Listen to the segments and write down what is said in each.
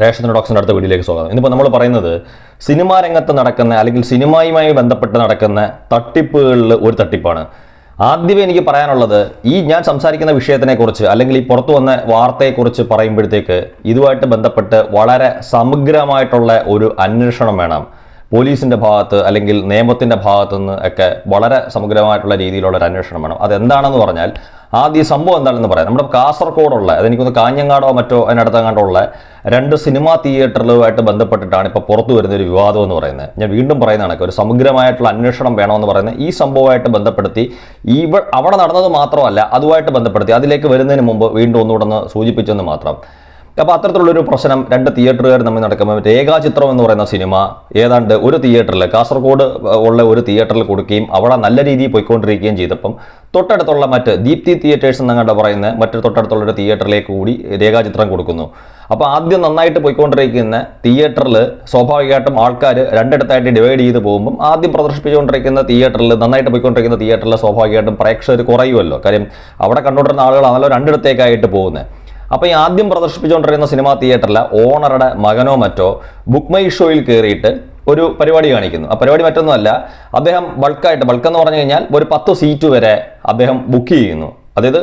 Ration ഡോക്സിന്റെ അടുത്ത വീഡിയോയിലേക്ക് സ്വാഗതം. ഇന്നിപ്പോൾ നമ്മൾ പറയുന്നത് സിനിമാ രംഗത്ത് നടക്കുന്ന അല്ലെങ്കിൽ സിനിമയുമായി ബന്ധപ്പെട്ട് നടക്കുന്ന തട്ടിപ്പുകളിൽ ഒരു തട്ടിപ്പാണ്. ആദ്യമേ എനിക്ക് പറയാനുള്ളത് ഈ ഞാൻ സംസാരിക്കുന്ന വിഷയത്തിനെക്കുറിച്ച് അല്ലെങ്കിൽ ഈ പുറത്തു വന്ന വാർത്തയെക്കുറിച്ച് പറയുമ്പോഴത്തേക്ക് ഇതുമായിട്ട് ബന്ധപ്പെട്ട് വളരെ സമഗ്രമായിട്ടുള്ള ഒരു അന്വേഷണം വേണം. പോലീസിന്റെ ഭാഗത്ത് അല്ലെങ്കിൽ നിയമത്തിന്റെ ഭാഗത്തു നിന്ന് ഒക്കെ വളരെ സമഗ്രമായിട്ടുള്ള രീതിയിലുള്ള ഒരു അന്വേഷണം വേണം. അതെന്താണെന്ന് പറഞ്ഞാൽ ആദ്യം സംഭവം എന്താണെന്ന് പറയാം. നമ്മുടെ കാസർഗോഡുള്ള അതെനിക്കൊന്ന് കാഞ്ഞങ്ങാടോ മറ്റോ അതിനടുത്തങ്ങാണ്ടുള്ള രണ്ട് സിനിമാ തിയേറ്ററുകളുമായിട്ട് ബന്ധപ്പെട്ടിട്ടാണ് ഇപ്പോൾ പുറത്തു വരുന്ന ഒരു വിവാദം എന്ന് പറയുന്നത്. ഞാൻ വീണ്ടും പറയുന്നതാണ് ഒരു സമഗ്രമായിട്ടുള്ള അന്വേഷണം വേണമെന്ന് പറയുന്നത് ഈ സംഭവമായിട്ട് ബന്ധപ്പെടുത്തി ഇവ- അവിടെ നടന്നത് മാത്രമല്ല അതുമായിട്ട് ബന്ധപ്പെടുത്തി അതിലേക്ക് വരുന്നതിന് മുമ്പ് വീണ്ടും ഒന്നുകൂടെ ഒന്ന് സൂചിപ്പിച്ചെന്ന് മാത്രം. അപ്പോൾ അത്തരത്തിലുള്ളൊരു പ്രശ്നം രണ്ട് തിയേറ്ററുകാർ തമ്മിൽ നടക്കുമ്പോൾ രേഖാചിത്രം എന്ന് പറയുന്ന സിനിമ ഏതാണ്ട് ഒരു തിയേറ്ററിൽ കാസർഗോഡ് ഉള്ള ഒരു തിയേറ്ററിൽ കൊടുക്കുകയും അവിടെ നല്ല രീതിയിൽ പോയിക്കൊണ്ടിരിക്കുകയും ചെയ്തപ്പം തൊട്ടടുത്തുള്ള മറ്റ് ദീപ്തി തിയേറ്റേഴ്സ് എന്നങ്ങാണ്ട് പറയുന്ന മറ്റൊരു തൊട്ടടുത്തുള്ള ഒരു തിയേറ്ററിലേക്ക് കൂടി രേഖാചിത്രം കൊടുക്കുന്നു. അപ്പോൾ ആദ്യം നന്നായിട്ട് പോയിക്കൊണ്ടിരിക്കുന്ന തിയേറ്ററിൽ സ്വാഭാവികമായിട്ടും ആൾക്കാർ രണ്ടിടത്തായിട്ട് ഡിവൈഡ് ചെയ്ത് പോകുമ്പം ആദ്യം പ്രദർശിപ്പിച്ചുകൊണ്ടിരിക്കുന്ന തിയേറ്ററിൽ നന്നായിട്ട് പോയിക്കൊണ്ടിരിക്കുന്ന തിയേറ്ററിൽ സ്വാഭാവികമായിട്ടും പ്രേക്ഷകർ കുറയുമല്ലോ. കാര്യം അവിടെ കണ്ടുകൊണ്ടിരുന്ന ആളുകളാണല്ലോ രണ്ടിടത്തേക്കായിട്ട് പോകുന്നത് അപ്പോൾ ഈ ആദ്യം പ്രദർശിപ്പിച്ചുകൊണ്ടിരുന്ന സിനിമാ തിയേറ്ററിൽ ഓണറുടെ മകനോ മറ്റോ ബുക്ക് മൈ ഷോയിൽ കയറിയിട്ട് ഒരു പരിപാടി കാണിക്കുന്നു. ആ പരിപാടി മറ്റൊന്നുമല്ല അദ്ദേഹം ബൾക്കായിട്ട് ബൾക്ക് എന്ന് പറഞ്ഞു കഴിഞ്ഞാൽ ഒരു പത്ത് സീറ്റ് വരെ അദ്ദേഹം ബുക്ക് ചെയ്യുന്നു. അതായത്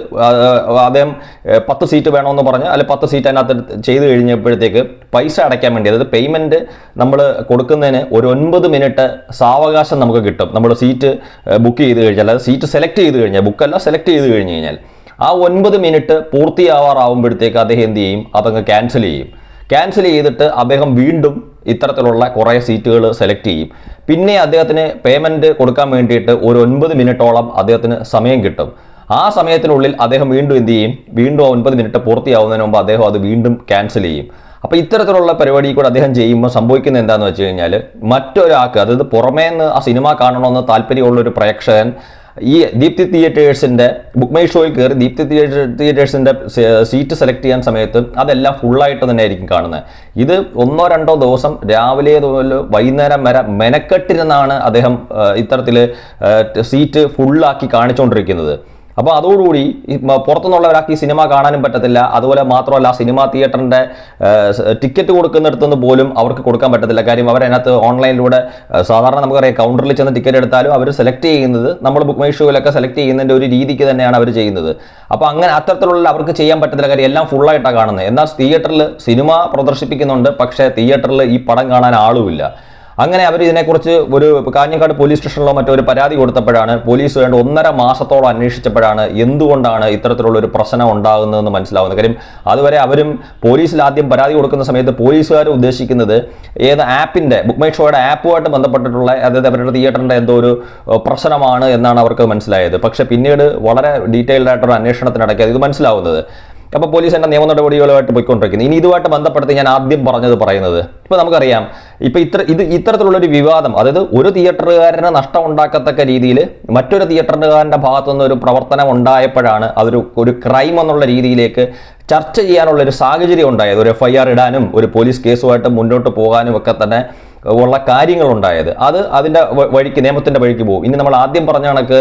അദ്ദേഹം പത്ത് സീറ്റ് വേണമെന്ന് പറഞ്ഞ് അല്ലെ പത്ത് സീറ്റ് അതിനകത്ത് ചെയ്ത് കഴിഞ്ഞപ്പോഴത്തേക്ക് പൈസ അടയ്ക്കാൻ വേണ്ടി അതായത് പേയ്മെന്റ് നമ്മൾ കൊടുക്കുന്നതിന് ഒരു ഒൻപത് മിനിറ്റ് സാവകാശം നമുക്ക് കിട്ടും. നമ്മൾ സീറ്റ് ബുക്ക് ചെയ്ത് കഴിഞ്ഞാൽ അതായത് സീറ്റ് സെലക്ട് ചെയ്ത് കഴിഞ്ഞാൽ ബുക്കല്ല സെലക്ട് ചെയ്ത് കഴിഞ്ഞ് കഴിഞ്ഞാൽ. ആ ഒൻപത് മിനിറ്റ് പൂർത്തിയാവാറാവുമ്പോഴത്തേക്ക് അദ്ദേഹം എന്ത് ചെയ്യും? അതങ്ങ് ക്യാൻസൽ ചെയ്യും. ക്യാൻസൽ ചെയ്തിട്ട് അദ്ദേഹം വീണ്ടും ഇത്തരത്തിലുള്ള കുറേ സീറ്റുകൾ സെലക്ട് ചെയ്യും. പിന്നെ അദ്ദേഹത്തിന് പേയ്മെന്റ് കൊടുക്കാൻ വേണ്ടിയിട്ട് ഒരു ഒൻപത് മിനിറ്റോളം അദ്ദേഹത്തിന് സമയം കിട്ടും. ആ സമയത്തിനുള്ളിൽ അദ്ദേഹം വീണ്ടും എന്ത് ചെയ്യും? വീണ്ടും ആ ഒൻപത് മിനിറ്റ് പൂർത്തിയാവുന്നതിന് മുമ്പ് അദ്ദേഹം അത് വീണ്ടും ക്യാൻസൽ ചെയ്യും. അപ്പോൾ ഇത്തരത്തിലുള്ള പരിപാടി കൂടെ അദ്ദേഹം ചെയ്യുമ്പോൾ സംഭവിക്കുന്നത് എന്താണെന്ന് വെച്ച് കഴിഞ്ഞാൽ മറ്റൊരാൾക്ക് അതായത് പുറമേ നിന്ന് ആ സിനിമ കാണണമെന്ന് താല്പര്യമുള്ള ഒരു പ്രേക്ഷകൻ ഈ ദീപ്തി തിയേറ്റേഴ്സിന്റെ ബുക്ക് മൈ ഷോയിൽ കയറി ദീപ്തി തിയേറ്റേഴ്സിന്റെ സീറ്റ് സെലക്ട് ചെയ്യാൻ സമയത്ത് അതെല്ലാം ഫുള്ളായിട്ട് തന്നെ ആയിരിക്കും കാണുന്നത് ഇത് ഒന്നോ രണ്ടോ ദിവസം രാവിലെ മുതൽ വൈകുന്നേരം വരെ മെനക്കെട്ടിരുന്നാണ് അദ്ദേഹം ഇത്തരത്തിൽ സീറ്റ് ഫുള്ളാക്കി കാണിച്ചുകൊണ്ടിരിക്കുന്നത് അപ്പോൾ അതോടുകൂടി പുറത്തുനിന്നുള്ള ഒരാൾക്ക് ഈ സിനിമ കാണാനും പറ്റത്തില്ല. അതുപോലെ മാത്രമല്ല സിനിമ തിയേറ്ററിന്റെ ടിക്കറ്റ് കൊടുക്കുന്നിടത്തുനിന്ന് പോലും അവർക്ക് കൊടുക്കാൻ പറ്റത്തില്ല. കാര്യം അവർ അതിനകത്ത് ഓൺലൈനിലൂടെ സാധാരണ നമുക്കറിയാം കൗണ്ടറിൽ ചെന്ന് ടിക്കറ്റ് എടുത്താലും അവർ സെലക്ട് ചെയ്യുന്നത് നമ്മൾ ബുക്ക് മൈ ഷോയിലൊക്കെ സെലക്ട് ചെയ്യുന്നതിന്റെ ഒരു രീതിക്ക് തന്നെയാണ് അവർ ചെയ്യുന്നത്. അപ്പോൾ അങ്ങനെ അത്തരത്തിലുള്ള അവർക്ക് ചെയ്യാൻ പറ്റത്തില്ല കാര്യം എല്ലാം ഫുള്ളായിട്ടാണ് കാണുന്നത്. എന്നാൽ തിയേറ്ററിൽ സിനിമ പ്രദർശിപ്പിക്കുന്നുണ്ട്. പക്ഷേ തിയേറ്ററിൽ ഈ പടം കാണാൻ ആളുമില്ല. അങ്ങനെ അവർ ഇതിനെക്കുറിച്ച് ഒരു കാഞ്ഞങ്ങാട് പോലീസ് സ്റ്റേഷനിലോ മറ്റോ ഒരു പരാതി കൊടുത്തപ്പോഴാണ് പോലീസ് വേണ്ട ഒന്നര മാസത്തോളം അന്വേഷിച്ചപ്പോഴാണ് എന്തുകൊണ്ടാണ് ഇത്തരത്തിലുള്ള ഒരു പ്രശ്നം ഉണ്ടാകുന്നതെന്ന് മനസ്സിലാവുന്നത്. കാര്യം അതുവരെ അവരും പോലീസിൽ ആദ്യം പരാതി കൊടുക്കുന്ന സമയത്ത് പോലീസുകാർ ഉദ്ദേശിക്കുന്നത് ഏത് ആപ്പിന്റെ ബുക്ക് മൈ ഷോയുടെ ആപ്പുമായിട്ട് ബന്ധപ്പെട്ടിട്ടുള്ള അതായത് അവരുടെ തിയേറ്ററിന്റെ എന്തോ ഒരു പ്രശ്നമാണ് എന്നാണ് അവർക്ക് മനസ്സിലായത്. പക്ഷേ പിന്നീട് വളരെ ഡീറ്റെയിൽഡ് ആയിട്ടുള്ള അന്വേഷണത്തിനിടയ്ക്ക് ഇത് മനസ്സിലാവുന്നത് അപ്പോൾ പോലീസ് എന്റെ നിയമ നടപടികളുമായിട്ട് പോയിക്കൊണ്ടിരിക്കുന്നത് ഇനി ഇതുമായിട്ട് ബന്ധപ്പെടുത്തി ഞാൻ ആദ്യം പറഞ്ഞത് പറയുന്നത് ഇപ്പോൾ നമുക്കറിയാം ഇപ്പോൾ ഇത്ര ഇത് ഇത്തരത്തിലുള്ളൊരു വിവാദം അതായത് ഒരു തിയേറ്ററുകാരന് നഷ്ടം ഉണ്ടാക്കത്തക്ക രീതിയിൽ മറ്റൊരു തിയേറ്ററുകാരന്റെ ഭാഗത്തുനിന്ന് ഒരു പ്രവർത്തനം ഉണ്ടായപ്പോഴാണ് അതൊരു ഒരു ക്രൈം എന്നുള്ള രീതിയിലേക്ക് ചർച്ച ചെയ്യാനുള്ള ഒരു സാഹചര്യം ഉണ്ടായത്. ഒരു എഫ് ഐ ആർ ഇടാനും ഒരു പോലീസ് കേസുമായിട്ട് മുന്നോട്ട് പോകാനും ഒക്കെ തന്നെ ഉള്ള കാര്യങ്ങളുണ്ടായത്. അത് അതിന്റെ വഴിക്ക് നിയമത്തിന്റെ വഴിക്ക് പോകും. ഇനി നമ്മൾ ആദ്യം പറഞ്ഞ കണക്ക്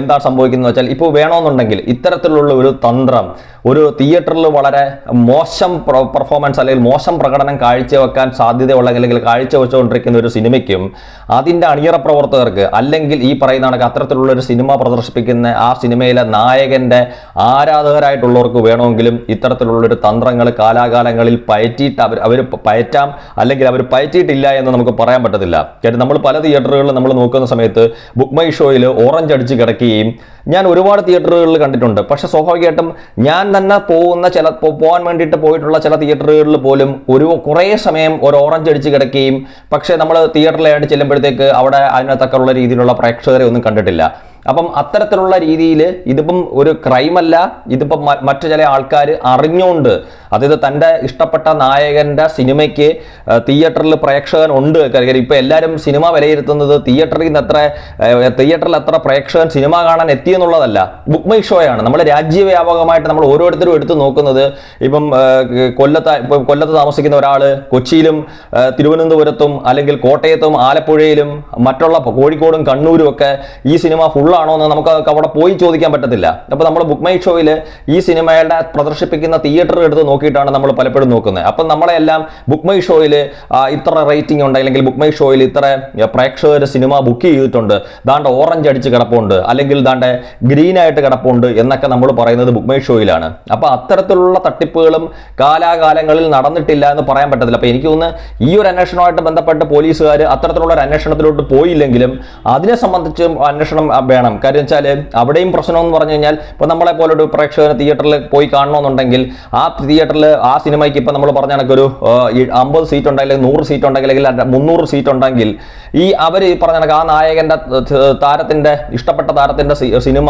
എന്താ സംഭവിക്കുന്നത് വെച്ചാൽ ഇപ്പോൾ വേണമെന്നുണ്ടെങ്കിൽ ഇത്തരത്തിലുള്ള ഒരു തന്ത്രം ഒരു തിയേറ്ററിൽ വളരെ മോശം പെർഫോമൻസ് അല്ലെങ്കിൽ മോശം പ്രകടനം കാഴ്ചവെക്കാൻ സാധ്യതയുള്ള അല്ലെങ്കിൽ കാഴ്ചവെച്ചുകൊണ്ടിരിക്കുന്ന ഒരു സിനിമയ്ക്കും അതിന്റെ അണിയറ പ്രവർത്തകർക്ക് അല്ലെങ്കിൽ ഈ പറയുന്ന കണക്ക് അത്തരത്തിലുള്ള ഒരു സിനിമ പ്രദർശിപ്പിക്കുന്ന ആ സിനിമയിലെ നായകന്റെ ആരാധകരായിട്ടുള്ളവർക്ക് വേണമെങ്കിലും ഇത്തരത്തിലുള്ളൊരു തന്ത്രങ്ങൾ കാലാകാലങ്ങളിൽ പയറ്റിയിട്ട് അവർ അവർ പയറ്റാം അല്ലെങ്കിൽ അവർ പയറ്റിയിട്ടില്ല എന്ന് നമുക്ക് പറയാൻ പറ്റത്തില്ല. കാര്യം നമ്മൾ പല തിയേറ്ററുകളിൽ നമ്മൾ നോക്കുന്ന സമയത്ത് ബുക്ക് മൈ ഷോയിൽ ഓറഞ്ച് അടിച്ച് കിടക്കുകയും ഞാൻ ഒരുപാട് തിയേറ്ററുകളിൽ കണ്ടിട്ടുണ്ട്. പക്ഷെ സ്വാഭാവികമായിട്ടും ഞാൻ തന്നെ പോകുന്ന ചില പോകാൻ വേണ്ടിയിട്ട് പോയിട്ടുള്ള ചില തിയേറ്ററുകളിൽ പോലും ഒരു കുറേ സമയം ഒരു ഓറഞ്ച് അടിച്ച് കിടക്കുകയും പക്ഷേ നമ്മൾ തിയേറ്ററിലായിട്ട് ചെല്ലുമ്പോഴത്തേക്ക് അവിടെ അതിനകത്തൊക്കെയുള്ള രീതിയിലുള്ള പ്രേക്ഷകരെ ഒന്നും കണ്ടിട്ടില്ല. അപ്പം അത്തരത്തിലുള്ള രീതിയിൽ ഇതിപ്പം ഒരു ക്രൈമല്ല ഇതിപ്പം മറ്റു ചില ആൾക്കാർ അറിഞ്ഞുകൊണ്ട് അതായത് തന്റെ ഇഷ്ടപ്പെട്ട നായകന്റെ സിനിമയ്ക്ക് തിയേറ്ററിൽ പ്രേക്ഷകൻ ഉണ്ട്. കാര്യം ഇപ്പോൾ എല്ലാവരും സിനിമ വിലയിരുത്തുന്നത് തിയേറ്ററിൽ നിന്ന് എത്ര തിയേറ്ററിൽ എത്ര പ്രേക്ഷകൻ സിനിമ കാണാൻ എത്തിയെന്നുള്ളതല്ല ബുക്ക് മൈ ഷോയാണ് നമ്മൾ രാജ്യവ്യാപകമായിട്ട് നമ്മൾ ഓരോരുത്തരും എടുത്തു നോക്കുന്നത്. ഇപ്പം കൊല്ലത്ത് ഇപ്പം കൊല്ലത്ത് താമസിക്കുന്ന ഒരാൾ കൊച്ചിയിലും തിരുവനന്തപുരത്തും അല്ലെങ്കിൽ കോട്ടയത്തും ആലപ്പുഴയിലും മറ്റുള്ള കോഴിക്കോടും കണ്ണൂരും ഒക്കെ ഈ സിനിമ ഫുള്ളാണോ എന്ന് നമുക്ക് അവിടെ പോയി ചോദിക്കാൻ പറ്റത്തില്ല. അപ്പോൾ നമ്മൾ ബുക്ക് മൈ ഷോയിൽ ഈ സിനിമയുടെ പ്രദർശിപ്പിക്കുന്ന തിയേറ്റർ എടുത്ത് നോക്കി നോക്കിയിട്ടാണ് നമ്മൾ പലപ്പോഴും നോക്കുന്നത്. അപ്പം നമ്മളെല്ലാം ബുക്ക് മൈ ഷോയിൽ ഇത്ര റേറ്റിംഗ് ഉണ്ട് അല്ലെങ്കിൽ ബുക്ക് മൈ ഷോയിൽ ഇത്ര പ്രേക്ഷകർ സിനിമ ബുക്ക് ചെയ്തിട്ടുണ്ട്. ദാണ്ട് ഓറഞ്ച് അടിച്ച് കിടപ്പുണ്ട് അല്ലെങ്കിൽ ദാണ്ട് ഗ്രീൻ ആയിട്ട് കിടപ്പുണ്ട് എന്നൊക്കെ നമ്മൾ പറയുന്നത് ബുക്ക് മൈ ഷോയിലാണ് അപ്പോൾ അത്തരത്തിലുള്ള തട്ടിപ്പുകളും കാലാകാലങ്ങളിൽ നടന്നിട്ടില്ല എന്ന് പറയാൻ പറ്റത്തില്ല. അപ്പോൾ എനിക്ക് തോന്നുന്നു ഈ ഒരു അന്വേഷണവുമായിട്ട് ബന്ധപ്പെട്ട് പോലീസുകാർ അത്തരത്തിലുള്ള ഒരു അന്വേഷണത്തിലോട്ട് പോയില്ലെങ്കിലും അതിനെ സംബന്ധിച്ച് അന്വേഷണം വേണം. കാര്യം വെച്ചാൽ അവിടെയും പ്രശ്നം എന്ന് പറഞ്ഞു കഴിഞ്ഞാൽ ഇപ്പോൾ നമ്മളെ പോലൊരു പ്രേക്ഷകന് തിയേറ്ററിൽ പോയി കാണണമെന്നുണ്ടെങ്കിൽ ആ തിയേറ്ററിൽ ആ സിനിമയ്ക്ക് ഇപ്പം നമ്മൾ പറഞ്ഞ ഒരു അമ്പത് സീറ്റ് ഉണ്ടെങ്കിൽ നൂറ് സീറ്റ് ഉണ്ടെങ്കിൽ അല്ലെങ്കിൽ മുന്നൂറ് സീറ്റ് ഉണ്ടെങ്കിൽ ഈ അവർ ഈ പറഞ്ഞ കണക്ക് ആ നായകന്റെ താരത്തിന്റെ ഇഷ്ടപ്പെട്ട താരത്തിന്റെ സിനിമ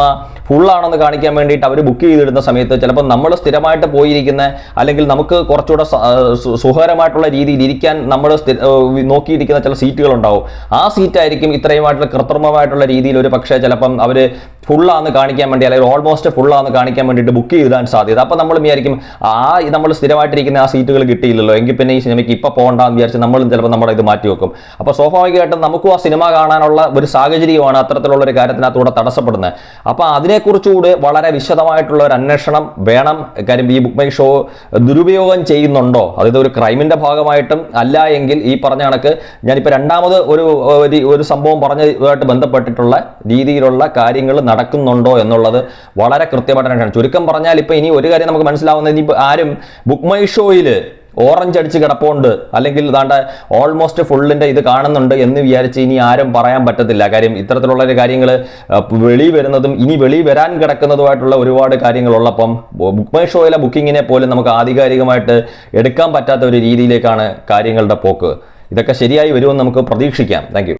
ഫുള്ളാണെന്ന് കാണിക്കാൻ വേണ്ടിയിട്ട് അവർ ബുക്ക് ചെയ്തിടുന്ന സമയത്ത് ചിലപ്പോൾ നമ്മൾ സ്ഥിരമായിട്ട് പോയിരിക്കുന്ന അല്ലെങ്കിൽ നമുക്ക് കുറച്ചുകൂടെ സുഖകരമായിട്ടുള്ള രീതിയിൽ ഇരിക്കാൻ നമ്മൾ നോക്കിയിരിക്കുന്ന ചില സീറ്റുകൾ ഉണ്ടാവും ആ സീറ്റായിരിക്കും ഇത്രയുമായിട്ടുള്ള കൃത്രിമമായിട്ടുള്ള രീതിയിൽ ഒരു പക്ഷേ ചിലപ്പം അവർ ഫുള്ളാന്ന് കാണിക്കാൻ വേണ്ടി അല്ലെങ്കിൽ ഓൾമോസ്റ്റ് ഫുള്ളാന്ന് കാണിക്കാൻ വേണ്ടിയിട്ട് ബുക്ക് ചെയ്താൻ സാധ്യത. അപ്പം നമ്മൾ വിചാരിക്കും ആ നമ്മൾ സ്ഥിരമായിട്ടിരിക്കുന്ന ആ സീറ്റുകൾ കിട്ടിയില്ലല്ലോ എങ്കിൽ പിന്നെ ഈ സിനിമയ്ക്ക് ഇപ്പോൾ പോകണ്ടെന്ന് വിചാരിച്ച് നമ്മളും ചിലപ്പോൾ നമ്മുടെ ഇത് മാറ്റി വെക്കും. അപ്പോൾ സ്വാഭാവികമായിട്ടും നമുക്കും ആ സിനിമ കാണാനുള്ള ഒരു സാഹചര്യമാണ് അത്തരത്തിലുള്ള ഒരു കാര്യത്തിനകത്തൂടെ തടസ്സപ്പെടുന്നത്. അപ്പോൾ അതിനെക്കുറിച്ചുകൂടി വളരെ വിശദമായിട്ടുള്ള ഒരു അന്വേഷണം വേണം. കാര്യം ഈ ബുക്ക് മൈ ഷോ ദുരുപയോഗം ചെയ്യുന്നുണ്ടോ? അതായത് ഒരു ക്രൈമിന്റെ ഭാഗമായിട്ടും അല്ല എങ്കിൽ ഈ പറഞ്ഞ കണക്ക് ഞാനിപ്പോൾ രണ്ടാമത് ഒരു- ഒരു സംഭവം പറഞ്ഞതുമായിട്ട് ബന്ധപ്പെട്ടിട്ടുള്ള രീതിയിലുള്ള കാര്യങ്ങൾ നടക്കുന്നുണ്ടോ എന്നുള്ളത് വളരെ കൃത്യമായിട്ട് അന്വേഷണം ചുരുക്കം പറഞ്ഞാൽ ഇപ്പൊ ഇനി ഒരു കാര്യം നമുക്ക് മനസ്സിലാവുന്നത് ഇനി ആരും ബുക്ക് മൈ ഷോയിൽ ഓറഞ്ച് അടിച്ച് കിടപ്പുണ്ട് അല്ലെങ്കിൽ ഇതാണ്ട് ഓൾമോസ്റ്റ് ഫുള്ളിന്റെ ഇത് കാണുന്നുണ്ട് എന്ന് വിചാരിച്ച് ഇനി ആരും പറയാൻ പറ്റത്തില്ല. കാര്യം ഇത്തരത്തിലുള്ള ഒരു കാര്യങ്ങൾ വെളി വരുന്നതും ഇനി വെളി വരാൻ കിടക്കുന്നതുമായിട്ടുള്ള ഒരുപാട് കാര്യങ്ങളുള്ളപ്പം ബുക്ക് മൈ ഷോയിലെ ബുക്കിങ്ങിനെ പോലും നമുക്ക് ആധികാരികമായിട്ട് എടുക്കാൻ പറ്റാത്ത ഒരു രീതിയിലേക്കാണ് കാര്യങ്ങളുടെ പോക്ക്. ഇതൊക്കെ ശരിയായി വരുമെന്ന് നമുക്ക് പ്രതീക്ഷിക്കാം. താങ്ക്